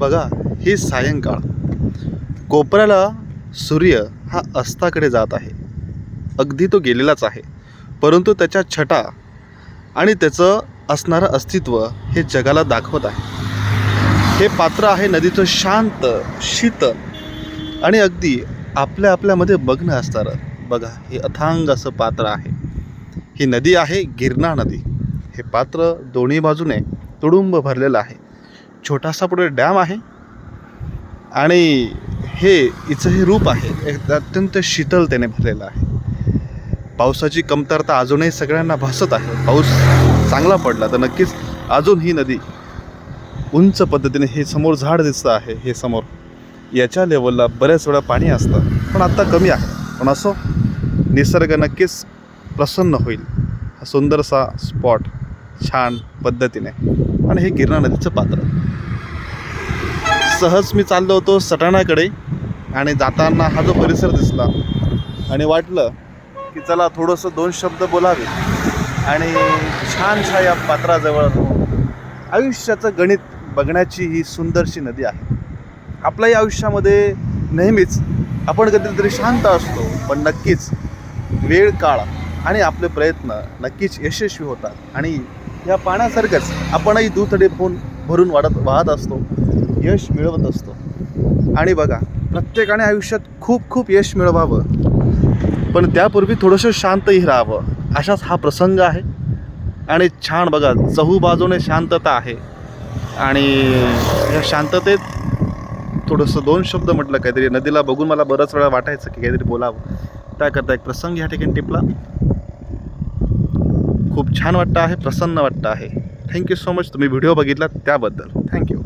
बघा ही सायंकाळ. कोपऱ्याला सूर्य हा अस्ताकडे जात आहे. अगदी तो गेलेलाच आहे. परंतु त्याच्या छटा आणि त्याचं असणारं अस्तित्व हे जगाला दाखवत आहे. हे पात्र आहे नदीचं शांत शीतल आणि अगदी आपल्या आपल्यामध्ये मग्न असणारं. बघा हे अथांग असं पात्र आहे. ही नदी आहे गिरणा नदी. हे पात्र दोन्ही बाजूने तुडुंब भरलेलं आहे. छोटासा पुढे डॅम आहे. आणि हे हिचं हे रूप आहे. एक अत्यंत शीतलतेने भरलेलं आहे. पावसाची कमतरता अजूनही सगळ्यांना भासत आहे. पाऊस चांगला पडला तर नक्कीच अजून ही नदी उंच पद्धतीने हे समोर झाड दिसतं आहे हे समोर. याच्या लेवलला बऱ्याच वेळा पाणी असतं पण आत्ता कमी आहे. पण असो निसर्ग नक्कीच प्रसन्न होईल. हा सुंदरसा स्पॉट छान पद्धतीने. आणि हे गिरणा नदीचं पात्र. सहज मी चाललो होतो सटाणाकडे आणि जाताना हा जो परिसर दिसला आणि वाटलं की चला थोडंसं दोन शब्द बोलावे आणि छानशा या पात्राजवळ आयुष्याचं गणित बघण्याची ही सुंदरशी नदी आहे. आपल्याही आयुष्यामध्ये नेहमीच आपण कधीतरी शांत असतो पण नक्कीच वेळ काळ आणि आपले प्रयत्न नक्कीच यशस्वी होतात आणि या पाण्यासारखंच आपणही दुथडे फोन भरून वाढत वाहत असतो यश मिळवत असतो. आणि बघा प्रत्येकाने आयुष्यात खूप खूप यश मिळवावं. पण त्यापूर्वी थोडंसं शांतही राहावं. अशाच हा प्रसंग आहे. आणि छान बघा चहू बाजूने शांतता आहे. आणि या शांततेत थोडंसं दोन शब्द म्हटलं काहीतरी नदीला बघून मला बरंच वेळा वाटायचं की काहीतरी बोलावं. त्याकरता एक प्रसंग ह्या ठिकाणी टिपला. खूप छान वाटतं आहे प्रसन्न वाटतं आहे. Thank you so much. तुम्ही व्हिडिओ बघितला त्याबद्दल. Thank you.